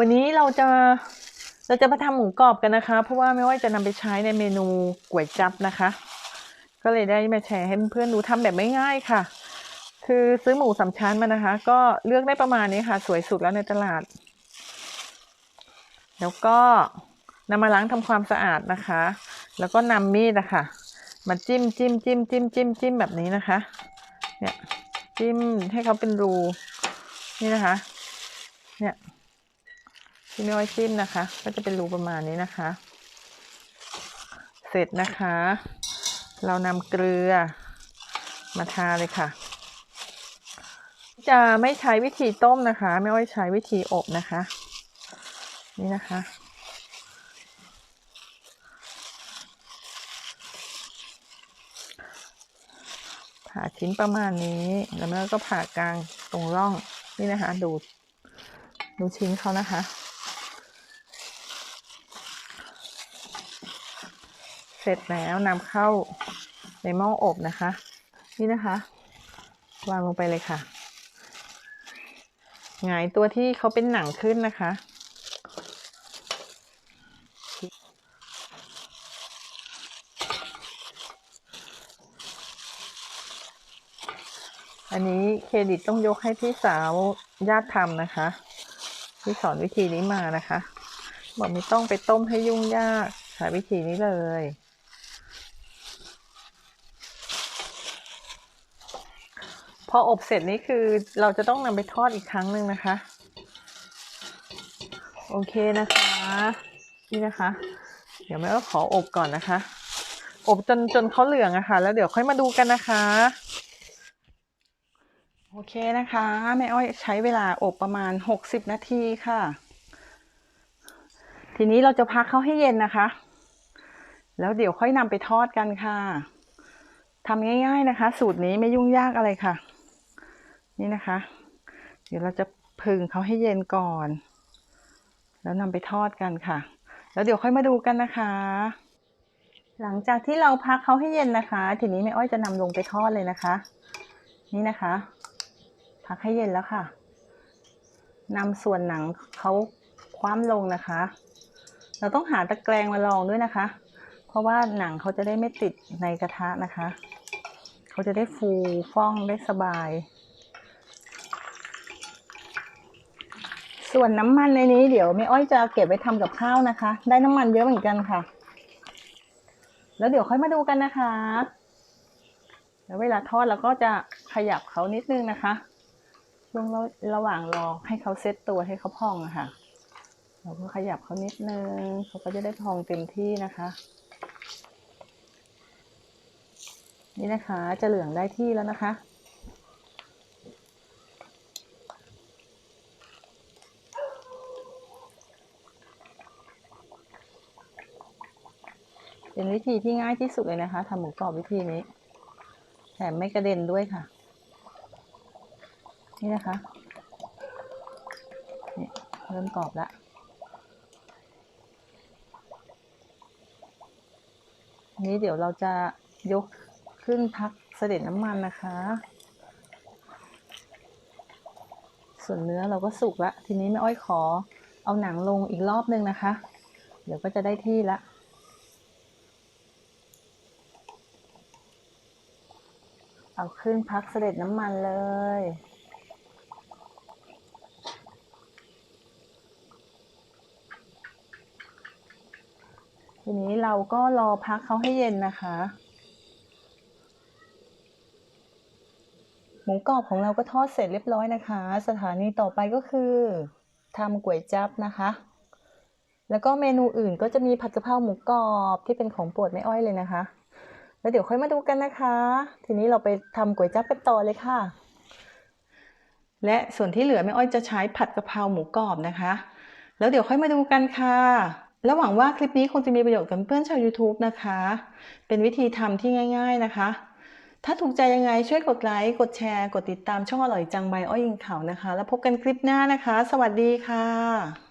วันนี้เราจะเราจะมาทำหมูกรอบกันนะคะ เพราะว่าไม่ว่าจะนำไปใช้ในเมนูก๋วยจั๊บนะคะ ก็เลยได้มาแชร์ให้เพื่อนๆดูทำแบบไม่ง่ายค่ะ คือซื้อหมูสามชั้นมานะคะ ก็เลือกได้ประมาณนี้ค่ะ สวยสุดแล้วในตลาด แล้วก็นำมาล้างทำความสะอาดนะคะ แล้วก็นำมีดนะคะ มาจิ้มจิ้มจิ้มจิ้มจิ้มจิ้มแบบนี้นะคะ เนี่ยจิ้มให้เขาเป็นรูนี่นะคะ เนี่ย ที่ไม่ไว้จิ้มนะคะ ก็จะเป็นรูประมาณนี้นะคะ เสร็จนะคะ เรานำเกลือมาทาเลยค่ะ จะไม่ใช้วิธีต้มนะคะ ไม่อ้อยใช้วิธีอบนะคะ นี่นะคะผ่าชิ้นประมาณนี้แล้วมันก็ผ่ากลางตรงร่องนี่นะคะ ดูดูชิ้นเขานะคะ เส ร็จแล้วนำเข้าในหม้ออบนะคะ นี่นะคะ วางลงไปเลยค่ะหงายตัวที่เขาเป็นหนังขึ้นนะคะ อันนี้เครดิตต้องยกให้พี่สาวญาติทำนะคะ ที่สอนวิธีนี้มานะคะ บอกไม่ต้องไปต้มให้ยุ่งยากใช้วิธีนี้เลย พออบเสร็จนี่คือเราจะต้องนำไปทอดอีกครั้งหนึ่งนะคะ โอเคนะคะ นี่นะคะ เดี๋ยวแม่ก็ขออบก่อนนะคะ อบจนจนเขาเหลืองอะค่ะ แล้วเดี๋ยวค่อยมาดูกันนะคะ โอเคนะคะแม่อ้อยใช้เวลาอบประมาณ 60 นาทีค่ะ ทีนี้เราจะพักเขาให้เย็นนะคะ แล้วเดี๋ยวค่อยนำไปทอดกันค่ะทำง่าย ๆนะคะ สูตรนี้ไม่ยุ่งยากอะไรค่ะ นี่นะคะ เดี๋ยวเราจะพึ่งเขาให้เย็นก่อน แล้วนำไปทอดกันค่ะ แล้วเดี๋ยวค่อยมาดูกันนะคะ หลังจากที่เราพักเขาให้เย็นนะคะ ทีนี้แม่อ้อยจะนำลงไปทอดเลยนะคะ นี่นะคะ พักให้เย็นแล้วค่ะนำส่วนหนังเขาคว่ำลงนะคะ เราต้องหาตะแกรงมาลองด้วยนะคะ เพราะว่าหนังเขาจะได้ไม่ติดในกระทะนะคะ เขาจะได้ฟูฟ่องได้สบาย ส่วนน้ำมันในนี้เดี๋ยวแม่อ้อยจะเก็บไว้ทำกับข้าวนะคะ ได้น้ำมันเยอะเหมือนกันค่ะ แล้วเดี๋ยวค่อยมาดูกันนะคะ แล้วเวลาทอดเราก็จะขยับเขานิดนึงนะคะ ช่วงระระหว่างรอให้เขาเซ็ตตัวให้เขาพองะค่ะ เราก็ขยับเขานิดนึงเขาก็จะได้พองเต็มที่นะคะ นี่นะคะจะเหลืองได้ที่แล้วนะคะ เป็นวิธีที่ง่ายที่สุดเลยนะคะทำหมูกรอบวิธีนี้ แถมไม่กระเด็นด้วยค่ะ นี่นะคะนี่เริ่มกรอบล้วนี้เดี๋ยวเราจะยกขึ้นพักเสด็จน้ำมันนะคะ ส่วนเนื้อเราก็สุกล้วทีนี้แม่อ้อยขอเอาหนังลงอีกรอบนึงนะคะ เดี๋ยวก็จะได้ที่ละ เอาขึ้นพักเสด็จน้ำมันเลย ทีนี้เราก็รอพักเขาให้เย็นนะคะ หมูกรอบของเราก็ทอดเสร็จเรียบร้อยนะคะ สถานีต่อไปก็คือทำก๋วยจั๊บนะคะแล้วก็เมนูอื่นก็จะมีผัดกะเพราหมูกรอบที่เป็นของโปรดแม่อ้อยเลยนะคะ แล้วเดี๋ยวค่อยมาดูกันนะคะ ทีนี้เราไปทำก๋วยจั๊บกันต่อเลยค่ะ และส่วนที่เหลือแม่อ้อยจะใช้ผัดกะเพราหมูกรอบนะคะ แล้วเดี๋ยวค่อยมาดูกันค่ะ แล้วหวังว่าคลิปนี้คงจะมีประโยชน์กับเพื่อนชาว YouTube นะคะ เป็นวิธีทำที่ง่าย ๆนะคะ ถ้าถูกใจยังไงช่วยกดไลค์ กดแชร์ กดติดตามช่องอร่อยจังใบอ้อยยิงเขานะคะ แล้วพบกันคลิปหน้านะคะ สวัสดีค่ะ